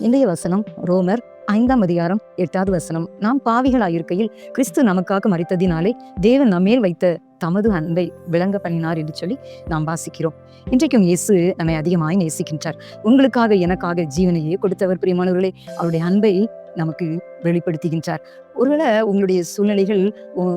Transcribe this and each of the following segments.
இன்றைய வசனம் ரோமர் ஐந்தாம் அதிகாரம் எட்டாவது வசனம். நாம் பாவிகளாயிருக்கையில் கிறிஸ்து நமக்காக மறித்ததினாலே தேவன் நம்மேல் வைத்த தமது அன்பை விளங்க பண்ணினார் என்று சொல்லி நாம் வாசிக்கிறோம். இன்றைக்கும் இயேசு நம்மை அதிகமாய் நேசிக்கின்றார். உங்களுக்காக எனக்காக ஜீவனையே கொடுத்தவர் பிரியமானவர்களே அவருடைய அன்பை நமக்கு வெளிப்படுத்துகின்றார். ஒருவேளை உங்களுடைய சூழ்நிலைகள்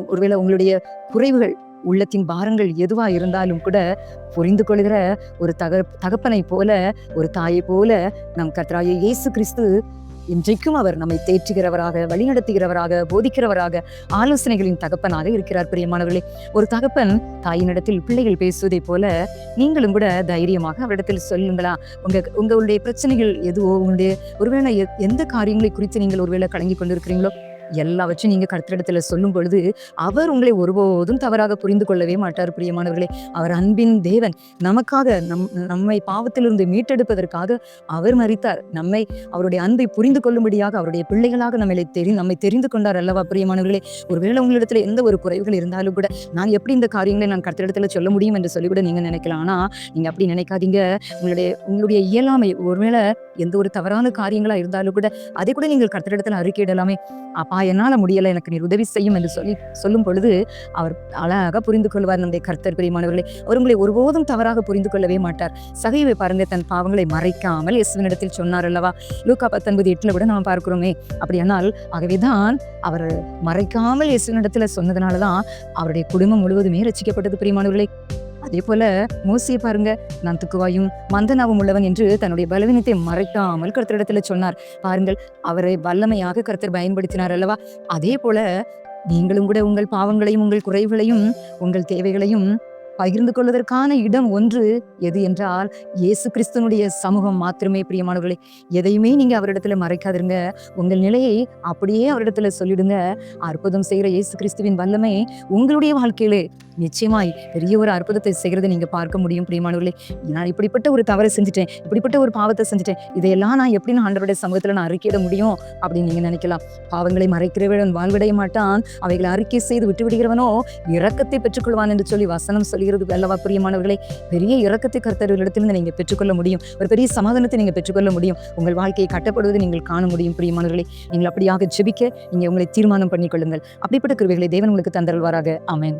ஒருவேளை உங்களுடைய குறைவுகள் உள்ளத்தின் பாரங்கள் எதுவா இருந்தாலும் கூட புரிந்து கொள்கிற ஒரு தக தகப்பனை போல ஒரு தாயை போல நம் கர்த்தராகிய இயேசு கிறிஸ்து இன்றைக்கும் அவர் நம்மை தேற்றுகிறவராக வழிநடத்துகிறவராக போதிக்கிறவராக ஆலோசனைகளின் தகப்பனாக இருக்கிறார் பிரியமானவர்களே. ஒரு தகப்பன் தாயினிடத்தில் பிள்ளைகள் பேசுவதை போல நீங்களும் கூட தைரியமாக அவரிடத்தில் சொல்லுங்களா? உங்க உங்களுடைய பிரச்சனைகள் எதுவோ உங்களுடைய ஒருவேளை எ- எந்த காரியங்களை குறித்து நீங்கள் ஒருவேளை கலங்கி கொண்டிருக்கிறீங்களோ எல்லாவற்றையும் நீங்க கர்த்தரிடத்துல சொல்லும் பொழுது அவர் உங்களை ஒருபோதும் தவறாக புரிந்து கொள்ளவே மாட்டார் பிரியமானவர்களே. அவர் அன்பின் தேவன். நமக்காக நம் நம்மை பாவத்திலிருந்து மீட்டெடுப்பதற்காக அவர் மறித்தார். நம்மை அவருடைய அன்பை புரிந்து கொள்ளும்படியாக அவருடைய பிள்ளைகளாக நம்மளை தெரி நம்மை தெரிந்து கொண்டார் அல்லவா பிரியமானவர்களே. ஒருவேளை உங்களிடத்துல எந்த ஒரு குறைவுகள் இருந்தாலும் கூட நான் எப்படி இந்த காரியங்களை நான் கர்த்தரிடத்துல சொல்ல முடியும் என்று சொல்லி கூட நீங்க நினைக்கலாம். ஆனா நீங்க அப்படி நினைக்காதீங்க. உங்களுடைய உங்களுடைய இயலாமை ஒருவேளை எந்த ஒரு தவறான காரியங்களா இருந்தாலும் கூட அதை கூட நீங்கள் கர்த்தரிடத்துல அறிக்கையிடலாமே. அப்பா என்னால் முடியலை எனக்கு நீர் உதவி செய்யும் என்று சொல்லி சொல்லும் பொழுது அவர் அழகாக புரிந்து கொள்வார் நம்முடைய கர்த்தர் பிரியமானவர்களை. அவர் உங்களை ஒருபோதும் தவறாக புரிந்து கொள்ளவே மாட்டார். சகைவை பாருங்க தன் பாவங்களை மறைக்காமல் இயேசுவினிடத்தில் சொன்னார் அல்லவா? லூக்கா பத்தொன்பது எட்டில் கூட நாம் பார்க்கிறோமே. அப்படியானால் ஆகவேதான் அவர் மறைக்காமல் இயேசுவினிடத்தில் சொன்னதுனால தான் அவருடைய குடும்பம் முழுவதுமே ரசிக்கப்பட்டது பிரியமானவர்களை. அதே போல மோசியை பாருங்க. நான் துக்குவாயும் மந்தனாவும் உள்ளவன் என்று தன்னுடைய பலவீனத்தை மறைக்காமல் கருத்தரிடத்துல சொன்னார். பாருங்கள் அவரை வல்லமையாக கருத்தர் பயன்படுத்தினார் அல்லவா? அதே போல நீங்களும் கூட உங்கள் பாவங்களையும் உங்கள் குறைவுகளையும் உங்கள் தேவைகளையும் பகிர்ந்து கொள்வதற்கான இடம் ஒன்று எது என்றால் இயேசு கிறிஸ்துனுடைய சமூகம் மாத்திரமே பிரியமானவர்களே. எதையுமே நீங்க அவரிடத்துல மறைக்காதிருங்க. உங்கள் நிலையை அப்படியே அவரிடத்துல சொல்லிடுங்க. அற்புதம் செய்கிற இயேசு கிறிஸ்துவின் வல்லமை உங்களுடைய வாழ்க்கையிலே நிச்சயமாய் பெரிய ஒரு அற்புதத்தை செய்கிறது நீங்க பார்க்க முடியும் பிரியமானவர்களே. நான் இப்படிப்பட்ட ஒரு தவறை செஞ்சுட்டேன் இப்படிப்பட்ட ஒரு பாவத்தை செஞ்சுட்டேன் இதையெல்லாம் நான் எப்படி நான் ஆண்டவருடைய சமூகத்துல நான் அறிக்கையிட முடியும் அப்படின்னு நீங்க நினைக்கலாம். பாவங்களை மறைக்கிறவன் வாழ்விடைய மாட்டான் அவைகளை அறிக்கை செய்து விட்டு விடுகிறவனோ பெற்றுக்கொள்வான் என்று சொல்லி வசனம் சொல்கிறது அல்லவா பிரியமானவர்களே? பெரிய இறக்கத்தை கருத்தர்களிடத்திலிருந்து நீங்க பெற்றுக்கொள்ள முடியும் ஒரு பெரிய சமாதானத்தை நீங்க பெற்றுக்கொள்ள முடியும். உங்கள் வாழ்க்கையை கட்டப்படுவதை நீங்கள் காண முடியும் பிரியமானவர்களே. நீங்கள் அப்படியாக ஜெபிக்க நீங்க உங்களை தீர்மானம் பண்ணிக்கொள்ளுங்கள். அப்படிப்பட்ட கிருவிகளை தேவன் உங்களுக்கு தந்தருள்வாராக. அமேன்